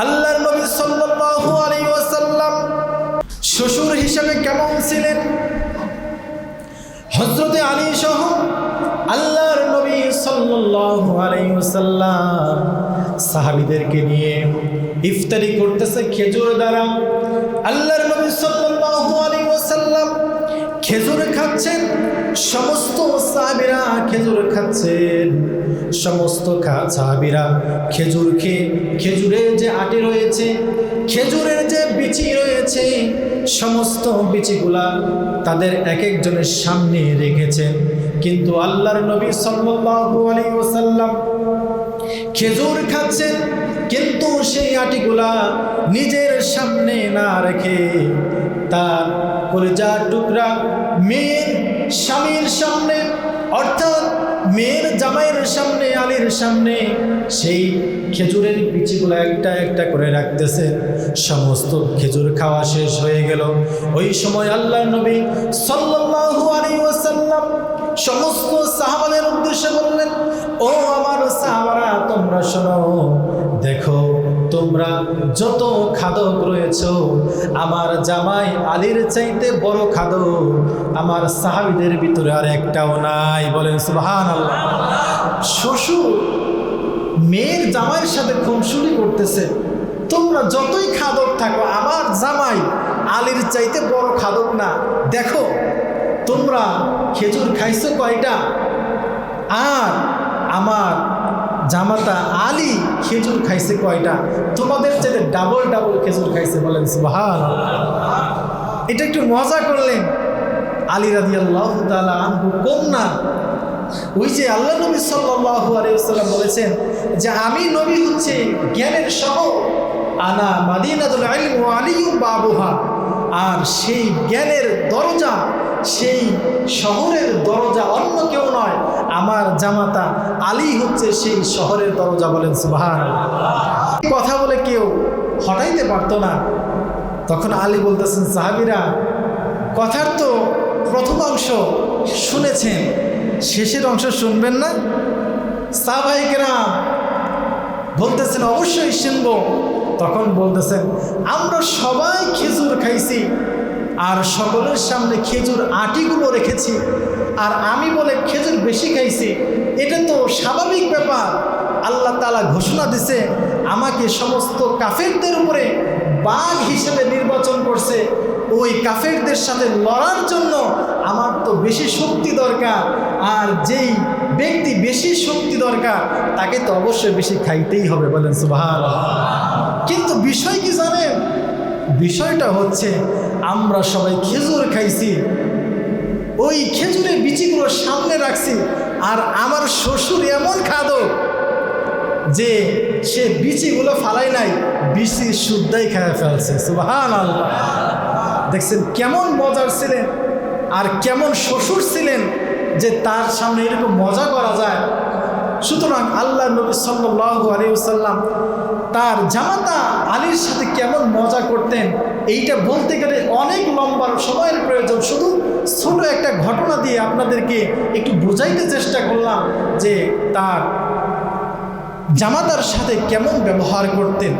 আল্লাহর নবী সাল্লাল্লাহু আলাইহি ওয়াসাল্লাম শ্বশুর হিসেবে কেমন ছিলেন? হযরতে আলী সহ আল্লাহর নবী সাল্লাল্লাহু আলাইহি ওয়াসাল্লাম সাহাবীদেরকে নিয়ে ইফতারি করতেছে খেজুর দ্বারা। আল্লাহর নবী সাল্লাল্লাহু আলাইহি ওয়াসাল্লাম খেজুর খাচ্ছেন, সমস্ত সাহাবীরা খেজুর খাচ্ছেন। সমস্ত সাহাবীরা খেজুর খেয়ে, খেজুরের যে আটি রয়েছে, খেজুরের যে বিচি রয়েছে, সমস্ত বিচিগুলা তাদের এক একজনের সামনে রেখেছেন। কিন্তু আল্লাহর নবী সাল্লাল্লাহু আলাইহি ওয়াসাল্লাম খেজুর খাচ্ছেন, কিন্তু সেই আটিগুলা নিজের সামনে না রেখে তার কলিজার টুকরা মেয়ের স্বামীর সামনে, অর্থাৎ মেয়ের জামাইয়ের সামনে, আলীর সামনে, সেই খেজুরের বিচিগুলো একটা একটা করে রাখতেছে। সমস্ত খেজুর খাওয়া শেষ হয়ে গেল। ওই সময় আল্লাহ নবী সাল্লাল্লাহু আলাইহি ওয়াসাল্লাম সমস্ত সাহাবাদের উদ্দেশ্যে বললেন, ও আমার সাহাবারা, তোমরা শোনো তোমরা যত খাদক রয়েছ, আমার জামাই আলীর চাইতে বড় খাদক, আমার সাহাবিদের ভিতরে আর একটাও নাই। বলেন সুবহান শ্বশুর মেয়ের জামাইয়ের সাথে খুনসুনি করতেছে। তোমরা যতই খাদক থাকো, আমার জামাই আলীর চাইতে বড় খাদক না। দেখো, তোমরা খেজুর খাইছো কয়টা? আর আমার জামাতা আলী খেজুর খাইছে কয়টা? তোমাদের চাইতে ডাবল ডাবল খেজুর খাইছে বলেন সুবহান এটা একটু মজা করলেন। আলী রাজি আল্লাহ আনহু কন্যা। ওই যে আল্লাহ নবী সাল্লাল্লাহু আলাইহি ওয়াসাল্লাম বলেছেন যে, আমি নবী হচ্ছে জ্ঞানের শহর আনা মাদিনাতুল ইলম ওয়া আলিয়্যু বাবুহা। আর সেই জ্ঞানের দরজা, সেই শহরের দরজা অন্য কেউ নয়, আমার জামাতা আলী হচ্ছে সেই শহরের দরজা বলেন সুবহান কথা বলে কেউ হটাইতে পারতো না। তখন আলী বলতেছেন, সাহাবিরা, কথার তো প্রথম অংশ শুনেছেন, শেষের অংশ শুনবেন না? সাহবাহিকেরা বলতেছেন, অবশ্যই শুনব। তখন বলতেছেন, আমরা সবাই খেজুর খাইছি, আর সকলের সামনে খেজুর আটিগুলো রেখেছি, আর আমি বলে খেজুর বেশি খাইছি, এটা তো স্বাভাবিক ব্যাপার। আল্লাহ তালা ঘোষণা দিছে, আমাকে সমস্ত কাফেরদের উপরে বাঘ হিসেবে নির্বাচন করছে। ওই কাফেরদের সাথে লড়ার জন্য আমার তো বেশি শক্তি দরকার, আর যেই ব্যক্তি বেশি শক্তি দরকার, তাকে তো অবশ্যই বেশি খাইতেই হবে, বলেন সুবাহ কিন্তু বিষয় কি জানেন? বিষয়টা হচ্ছে, আমরা সবাই খেজুর খাইছি, ওই খেজুরের বিচিগুলো সামনে রাখছি, আর আমার শ্বশুর এমন খাদক যে সে বিচিগুলো ফালাই নাই, বিচি শুদ্ধাই খেয়ে ফেলছে সুবাহান আল্লাহ দেখছেন কেমন মজার ছিলেন, আর কেমন শ্বশুর ছিলেন যে তার সামনে এরকম মজা করা যায়। সুতরাং আল্লাহ নবী সাল্লাল্লাহু আলাইহি ওয়াসাল্লাম তার জামাতা আলীর সাথে কেমন মজা করতেন, এইটা বলতে গেলে অনেক লম্বা সময়ের প্রয়োজন। শুধু ছোট একটা ঘটনা দিয়ে আপনাদেরকে একটু বোঝাইতে চেষ্টা করলাম যে তার জামাতার সাথে কেমন ব্যবহার করতেন।